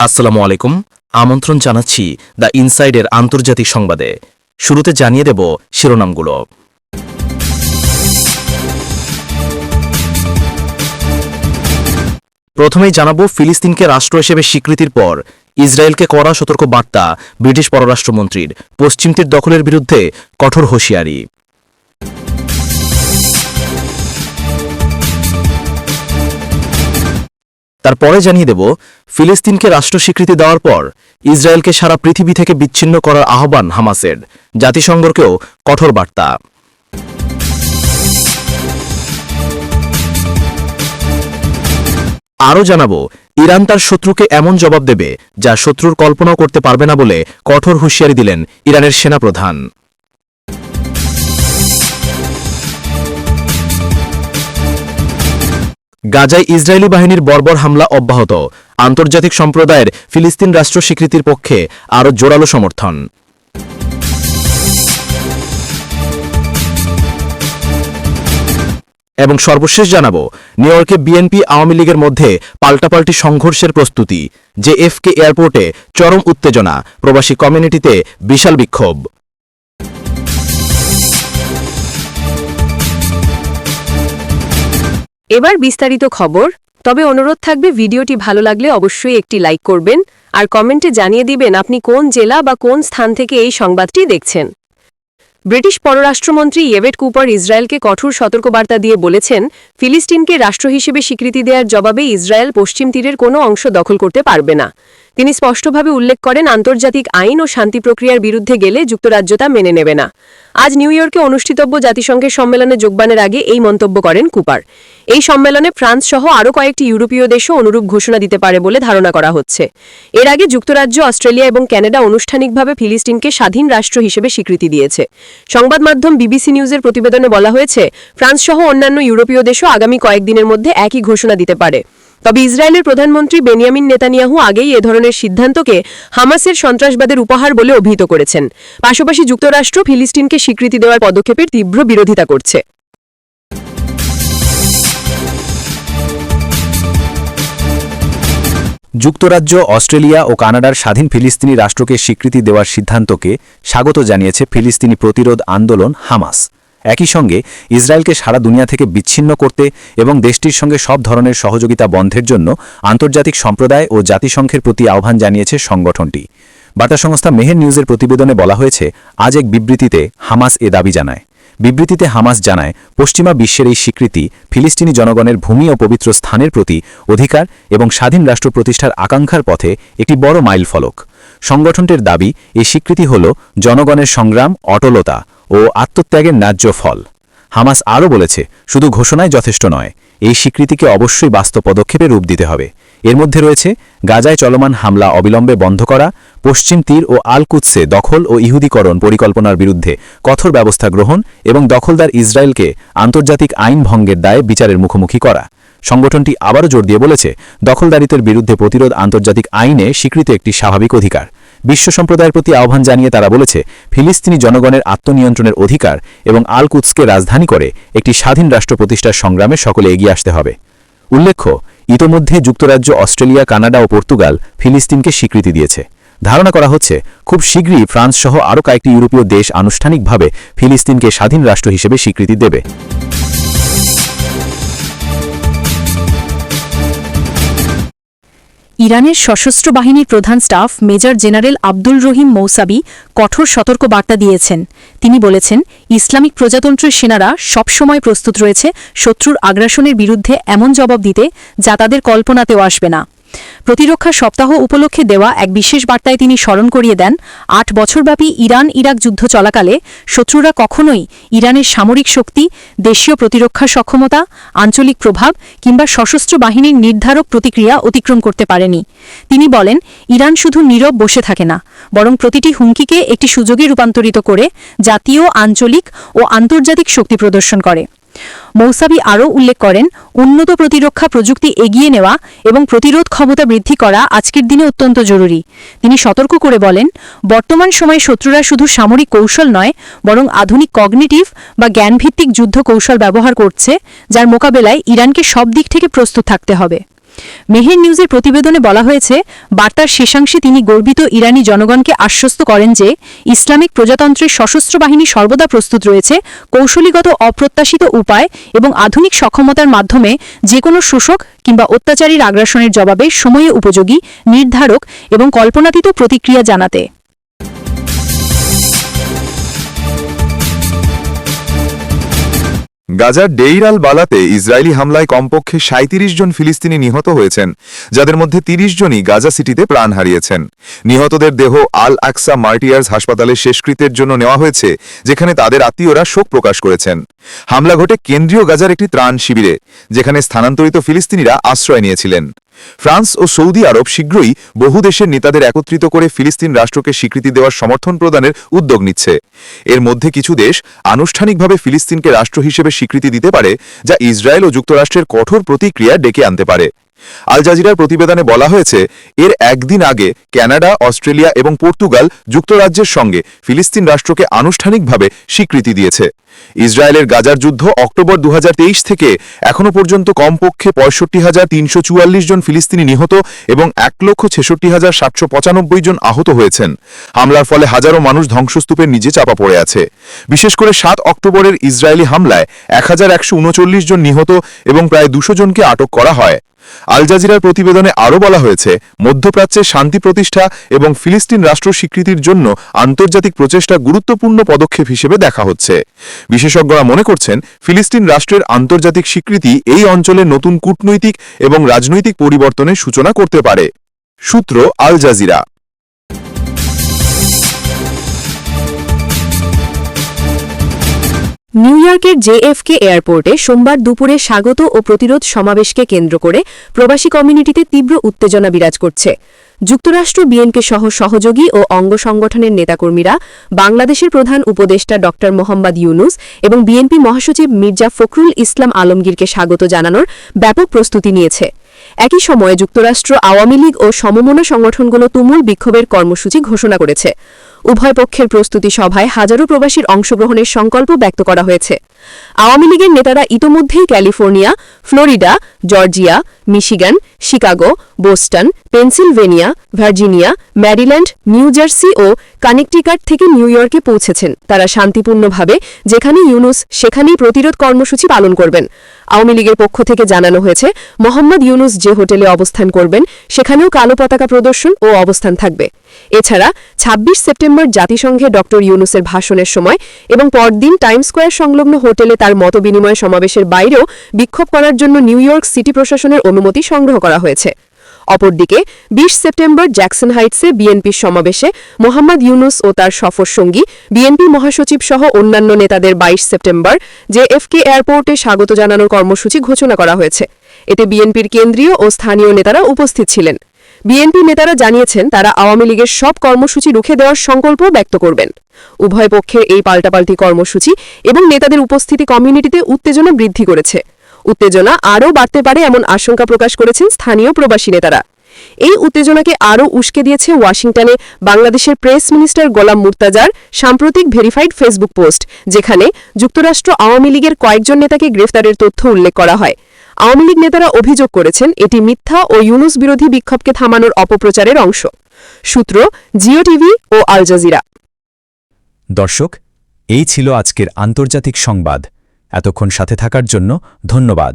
আসসালামু আলাইকুম। আমন্ত্রণ জানাচ্ছি দ্য ইনসাইডের আন্তর্জাতিক সংবাদে। শুরুতে জানিয়ে দেব শিরোনামগুলো। প্রথমেই জানাব, ফিলিস্তিনকে রাষ্ট্র হিসেবে স্বীকৃতির পর ইসরায়েলকে কড়া সতর্ক বার্তা ব্রিটিশ পররাষ্ট্রমন্ত্রীর। পশ্চিমতীর দখলের বিরুদ্ধে কঠোর হুঁশিয়ারি। তারপরে জানিয়ে দেব, ফিলিস্তিনকে রাষ্ট্র স্বীকৃতি দেওয়ার পর ইসরায়েলকে সারা পৃথিবী থেকে বিচ্ছিন্ন করার আহ্বান হামাসের। জাতিসংঘকেও কঠোর বার্তা। আরও জানাব, ইরান তার শত্রুকে এমন জবাব দেবে যা শত্রুর কল্পনাও করতে পারবে না বলে কঠোর হুঁশিয়ারি দিলেন ইরানের সেনাপ্রধান। গাজায় ইসরায়েলি বাহিনীর বর্বর হামলা অব্যাহত। আন্তর্জাতিক সম্প্রদায়ের ফিলিস্তিন রাষ্ট্র স্বীকৃতির পক্ষে আরও জোরালো সমর্থন। এবং সর্বশেষ জানাব, নিউ ইয়র্কে বিএনপি আওয়ামী লীগের মধ্যে পাল্টাপাল্টি সংঘর্ষের প্রস্তুতি যে এফকে এয়ারপোর্টে চরম উত্তেজনা, প্রবাসী কমিউনিটিতে বিশাল বিক্ষোভ। এবার বিস্তারিত খবর। তবে অনুরোধ থাকবে, ভিডিওটি ভালো লাগলে অবশ্যই একটি লাইক করবেন আর কমেন্টে জানিয়ে দিবেন আপনি কোন জেলা বা কোন স্থান থেকে এই সংবাদটি দেখছেন। ব্রিটিশ পররাষ্ট্রমন্ত্রী ইয়েভেট কুপার ইসরায়েলকে কঠোর সতর্কবার্তা দিয়ে বলেছেন, ফিলিস্তিনকে রাষ্ট্র হিসেবে স্বীকৃতি দেওয়ার জবাবে ইসরায়েল পশ্চিম তীরের কোনো অংশ দখল করতে পারবে না। তিনি স্পষ্টভাবে উল্লেখ করেন, আন্তর্জাতিক আইন ও শান্তি প্রক্রিয়ার বিরুদ্ধে গেলে যুক্তরাজ্য তা মেনে নেবে না। আজ নিউ ইয়র্কে অনুষ্ঠিতব্য জাতিসংঘের সম্মেলনে যোগদানের আগে এই মন্তব্য করেন কুপার। এই সম্মেলনে ফ্রান্স সহ আরও কয়েকটি ইউরোপীয় দেশও অনুরূপ ঘোষণা দিতে পারে বলে ধারণা করা হচ্ছে। এর আগে যুক্তরাজ্য, অস্ট্রেলিয়া এবং ক্যানাডা আনুষ্ঠানিকভাবে ফিলিস্তিনকে স্বাধীন রাষ্ট্র হিসেবে স্বীকৃতি দিয়েছে। সংবাদ মাধ্যম বিবিসি নিউজের প্রতিবেদনে বলা হয়েছে, ফ্রান্স সহ অন্যান্য ইউরোপীয় দেশও আগামী কয়েকদিনের মধ্যে একই ঘোষণা দিতে পারে। তবে ইসরায়েলের প্রধানমন্ত্রী বেনিয়ামিন নেতানিয়াহু আগেই এ ধরনের সিদ্ধান্তকে হামাসের সন্ত্রাসবাদের উপহার বলে অভিহিত করেছেন। পাশাপাশি যুক্তরাষ্ট্র ফিলিস্তিনকে স্বীকৃতি দেওয়ার পদক্ষেপের তীব্র বিরোধিতা করছে। যুক্তরাজ্য, অস্ট্রেলিয়া ও কানাডার স্বাধীন ফিলিস্তিনি রাষ্ট্রকে স্বীকৃতি দেওয়ার সিদ্ধান্তকে স্বাগত জানিয়েছে ফিলিস্তিনি প্রতিরোধ আন্দোলন হামাস। একই সঙ্গে ইসরায়েলকে সারা দুনিয়া থেকে বিচ্ছিন্ন করতে এবং দেশটির সঙ্গে সব ধরনের সহযোগিতা বন্ধের জন্য আন্তর্জাতিক সম্প্রদায় ও জাতিসংঘের প্রতি আহ্বান জানিয়েছে সংগঠনটি। বার্তা সংস্থা মেহের নিউজের প্রতিবেদনে বলা হয়েছে, আজ এক বিবৃতিতে হামাস এ দাবি জানায়। বিবৃতিতে হামাস জানায়, পশ্চিমা বিশ্বের এই স্বীকৃতি ফিলিস্তিনি জনগণের ভূমি ও পবিত্র স্থানের প্রতি অধিকার এবং স্বাধীন রাষ্ট্র প্রতিষ্ঠার আকাঙ্ক্ষার পথে একটি বড় মাইল ফলক সংগঠনটির দাবি, এই স্বীকৃতি হল জনগণের সংগ্রাম, অটলতা ও আত্মত্যাগের ন্যায্য ফল। হামাস আরও বলেছে, শুধু ঘোষণায় যথেষ্ট নয়, এই স্বীকৃতিকে অবশ্যই বাস্তব পদক্ষেপে রূপ দিতে হবে। এর মধ্যে রয়েছে, গাজায় চলমান হামলা অবিলম্বে বন্ধ করা পশ্চিম তীর ও আল কুৎসে দখল ও ইহুদিকরণ পরিকল্পনার বিরুদ্ধে কঠোর ব্যবস্থা গ্রহণ এবং দখলদার ইসরায়েলকে আন্তর্জাতিক আইন ভঙ্গের দায়ে বিচারের মুখোমুখি করা। সংগঠনটি আবারও জোর দিয়ে বলেছে, দখলদারিত্বের বিরুদ্ধে প্রতিরোধ আন্তর্জাতিক আইনে স্বীকৃত একটি স্বাভাবিক অধিকার। বিশ্ব সম্প্রদায়ের প্রতি আহ্বান জানিয়ে তারা বলেছে, ফিলিস্তিনি জনগণের আত্মনিয়ন্ত্রণের অধিকার এবং আল কুৎসকে রাজধানী করে একটি স্বাধীন রাষ্ট্র প্রতিষ্ঠার সংগ্রামে সকলে এগিয়ে আসতে হবে। উল্লেখ্য, ইতোমধ্যে যুক্তরাজ্য, অস্ট্রেলিয়া, কানাডা ও পর্তুগাল ফিলিস্তিনকে স্বীকৃতি দিয়েছে। ধারণা করা হচ্ছে, খুব শীঘ্রই ফ্রান্স সহ আরও কয়েকটি ইউরোপীয় দেশ আনুষ্ঠানিকভাবে ফিলিস্তিনকে স্বাধীন রাষ্ট্র হিসেবে স্বীকৃতি দেবে। ইরানের সশস্ত্র বাহিনীর প্রধান staff major general Abdul Rahim Mousavi কঠোর সতর্ক বার্তা দিয়েছেন। তিনি বলেছেন, ইসলামিক প্রজাতন্ত্রের সেনারা সবসময় প্রস্তুত রয়েছে শত্রুর আগ্রাসনের বিরুদ্ধে এমন জবাব দিতে যা তাদের কল্পনাতেও আসবে না। প্রতিরক্ষা সপ্তাহ উপলক্ষে দেওয়া এক বিশেষ বার্তায় তিনি স্মরণ করিয়ে দেন, আট বছরব্যাপী ইরান ইরাক যুদ্ধ চলাকালে শত্রুরা কখনোই ইরানের সামরিক শক্তি, দেশীয় প্রতিরক্ষা সক্ষমতা, আঞ্চলিক প্রভাব কিংবা সশস্ত্র বাহিনীর নির্ধারক প্রতিক্রিয়া অতিক্রম করতে পারেনি। তিনি বলেন, ইরান শুধু নীরব বসে থাকে না, বরং প্রতিটি হুমকিকে একটি সুযোগে রূপান্তরিত করে জাতীয়, আঞ্চলিক ও আন্তর্জাতিক শক্তি প্রদর্শন করে। মৌসাবি আরও উল্লেখ করেন, উন্নত প্রতিরক্ষা প্রযুক্তি এগিয়ে নেওয়া এবং প্রতিরোধ ক্ষমতা বৃদ্ধি করা আজকের দিনে অত্যন্ত জরুরি। তিনি সতর্ক করে বলেন, বর্তমান সময়ে শত্রুরা শুধু সামরিক কৌশল নয়, বরং আধুনিক কগনিটিভ বা জ্ঞানভিত্তিক যুদ্ধ কৌশল ব্যবহার করছে, যার মোকাবেলায় ইরানকে সব দিক থেকে প্রস্তুত থাকতে হবে। মেহের নিউজের প্রতিবেদনে বলা হয়েছে, বার্তার শেষাংশে তিনি গর্বিত ইরানি জনগণকে আশ্বস্ত করেন যে, ইসলামিক প্রজাতন্ত্রের সশস্ত্র বাহিনী সর্বদা প্রস্তুত রয়েছে কৌশলীগত অপ্রত্যাশিত উপায় এবং আধুনিক সক্ষমতার মাধ্যমে যে কোনো শোষক কিংবা অত্যাচারীর আগ্রাসনের জবাবে সময়ে উপযোগী, নির্ধারক এবং কল্পনাতীত প্রতিক্রিয়া জানাতে। গাজার ডেইরাল বালাতে ইসরায়েলি হামলায় কমপক্ষে সাঁত্রিশ জন ফিলিস্তিনি নিহত হয়েছেন, যাদের মধ্যে ৩০ জনই গাজা সিটিতে প্রাণ হারিয়েছেন। নিহতদের দেহ আল আকসা মার্টিয়ার্স হাসপাতালে শেষকৃতের জন্য নেওয়া হয়েছে, যেখানে তাদের আত্মীয়রা শোক প্রকাশ করেছেন। হামলা ঘটে কেন্দ্রীয় গাজার একটি ত্রাণ শিবিরে, যেখানে স্থানান্তরিত ফিলিস্তিনিরা আশ্রয় নিয়েছিলেন। ফ্রান্স ও সৌদি আরব শীঘ্রই বহু দেশের নেতাদের একত্রিত করে ফিলিস্তিন রাষ্ট্রকে স্বীকৃতি দেওয়ার সমর্থন প্রদানের উদ্যোগ নিচ্ছে। এর মধ্যে কিছু দেশ আনুষ্ঠানিকভাবে ফিলিস্তিনকে রাষ্ট্র হিসেবে স্বীকৃতি দিতে পারে, যা ইসরায়েল ও যুক্তরাষ্ট্রের কঠোর প্রতিক্রিয়া ডেকে আনতে পারে। আল জাজিরার প্রতিবেদনে বলা হয়েছে, এর একদিন আগে কানাডা অস্ট্রেলিয়া এবং পর্তুগাল যুক্তরাজ্যের সঙ্গে ফিলিস্তিন রাষ্ট্রকে আনুষ্ঠানিকভাবে স্বীকৃতি দিয়েছে। ইসরায়েলের গাজার যুদ্ধ অক্টোবর দু হাজার তেইশ থেকে এখনও পর্যন্ত কমপক্ষে পঁয়ষট্টি হাজার তিনশো জন ফিলিস্তিনি নিহত এবং এক লক্ষ ছেষট্টি হাজার সাতশো পঁচানব্বই জন আহত হয়েছেন। হামলার ফলে হাজারো মানুষ ধ্বংসস্তূপের নিচে চাপা পড়ে আছে। বিশেষ করে সাত অক্টোবরের ইসরায়েলি হামলায় এক হাজার একশো উনচল্লিশ জন নিহত এবং প্রায় দুশো জনকে আটক করা হয়। আল জাজিরার প্রতিবেদনে আরও বলা হয়েছে, মধ্যপ্রাচ্যে শান্তি প্রতিষ্ঠা এবং ফিলিস্তিন রাষ্ট্র স্বীকৃতির জন্য আন্তর্জাতিক প্রচেষ্টা গুরুত্বপূর্ণ পদক্ষেপ হিসেবে দেখা হচ্ছে। বিশেষজ্ঞরা মনে করছেন, ফিলিস্তিন রাষ্ট্রের আন্তর্জাতিক স্বীকৃতি এই অঞ্চলে নতুন কূটনৈতিক এবং রাজনৈতিক পরিবর্তনের সূচনা করতে পারে। সূত্র আল জাজিরা। নিউ ইয়র্কের জেএফকে এয়ারপোর্টে সোমবার দুপুরে স্বাগত ও প্রতিরোধ সমাবেশকে কেন্দ্র করে প্রবাসী কমিউনিটিতে তীব্র উত্তেজনা বিরাজ করছে। যুক্তরাষ্ট্র, বিএনকে সহ সহযোগী ও অঙ্গ সংগঠনের নেতাকর্মীরা, বাংলাদেশের প্রধান উপদেষ্টা ড মোহাম্মদ ইউনুস এবং বিএনপি মহাসচিব মির্জা ফখরুল ইসলাম আলমগীরকে স্বাগত জানানোর ব্যাপক প্রস্তুতি নিয়েছে। একই সময়ে যুক্তরাষ্ট্র আওয়ামী লীগ ও সমমনা সংগঠনগুলো তুমুল বিক্ষোভের কর্মসূচি ঘোষণা করেছে। উভয় পক্ষের প্রস্তুতি সভায় হাজারো প্রবাসীর অংশগ্রহণের সংকল্প ব্যক্ত করা হয়েছে। আওয়ামী লীগের নেতারা ইতোমধ্যেই California, Florida, Georgia, Michigan, Chicago, Boston, Pennsylvania, Virginia, Maryland, New Jersey ও কানেকটিকাট থেকে নিউ ইয়র্কে পৌঁছেছেন। তারা শান্তিপূর্ণভাবে যেখানে ইউনুস, সেখানেই প্রতিরোধ কর্মসূচি পালন করবেন। আওয়ামী লীগের পক্ষ থেকে জানানো হয়েছে, মোহাম্মদ ইউনুস যে হোটেলে অবস্থান করবেন, সেখানেও কালো পতাকা প্রদর্শন ও অবস্থান থাকবে। এছাড়া ২৬ সেপ্টেম্বর জাতিসংঘে ড ইউনুসের ভাষণের সময় এবং পরদিন টাইম স্কোয়ার সংলগ্ন হোটেলে তার মতবিনিময় সমাবেশের বাইরেও বিক্ষোভ করার জন্য নিউ ইয়র্ক সিটি প্রশাসনের অনুমতি সংগ্রহ করা হয়েছে। অপরদিকে ২০ সেপ্টেম্বর জ্যাকসন হাইটসে বিএনপির সমাবেশে মোহাম্মদ ইউনুস ও তার সফর সঙ্গী বিএনপি মহাসচিব সহ অন্যান্য নেতাদের ২২ সেপ্টেম্বর জেএফকে এয়ারপোর্টে স্বাগত জানানোর কর্মসূচি ঘোষণা করা হয়েছে। এতে বিএনপির কেন্দ্রীয় ও স্থানীয় নেতারা উপস্থিত ছিলেন। বিএনপি নেতারা জানিয়েছেন তারা আওয়ামী লীগের সব কর্মসূচি রুখে দেওয়ার সংকল্প ব্যক্ত করবেন। উভয় পক্ষের এই পাল্টাপাল্টি কর্মসূচি এবং নেতাদের উপস্থিতি কমিউনিটিতে উত্তেজনা বৃদ্ধি করেছে। উত্তেজনা আরও বাড়তে পারে এমন আশঙ্কা প্রকাশ করেছেন স্থানীয় প্রবাসী নেতারা। এই উত্তেজনাকে আরও উস্কে দিয়েছে ওয়াশিংটনে বাংলাদেশের প্রেস মিনিস্টার গোলাম মুর্তাজার সাম্প্রতিক ভেরিফাইড ফেসবুক পোস্ট, যেখানে যুক্তরাষ্ট্র আওয়ামী লীগের কয়েকজন নেতাকে গ্রেফতারের তথ্য উল্লেখ করা হয়। আওয়ামী লীগ নেতারা অভিযোগ করেছেন এটি মিথ্যা ও ইউনুস বিরোধী বিক্ষোভকে থামানোর অপপ্রচারের অংশ। সূত্র, জিও টিভি ও আল জাজিরা। দর্শক, এই ছিল আজকের আন্তর্জাতিক সংবাদ। এতক্ষণ সাথে থাকার জন্য ধন্যবাদ।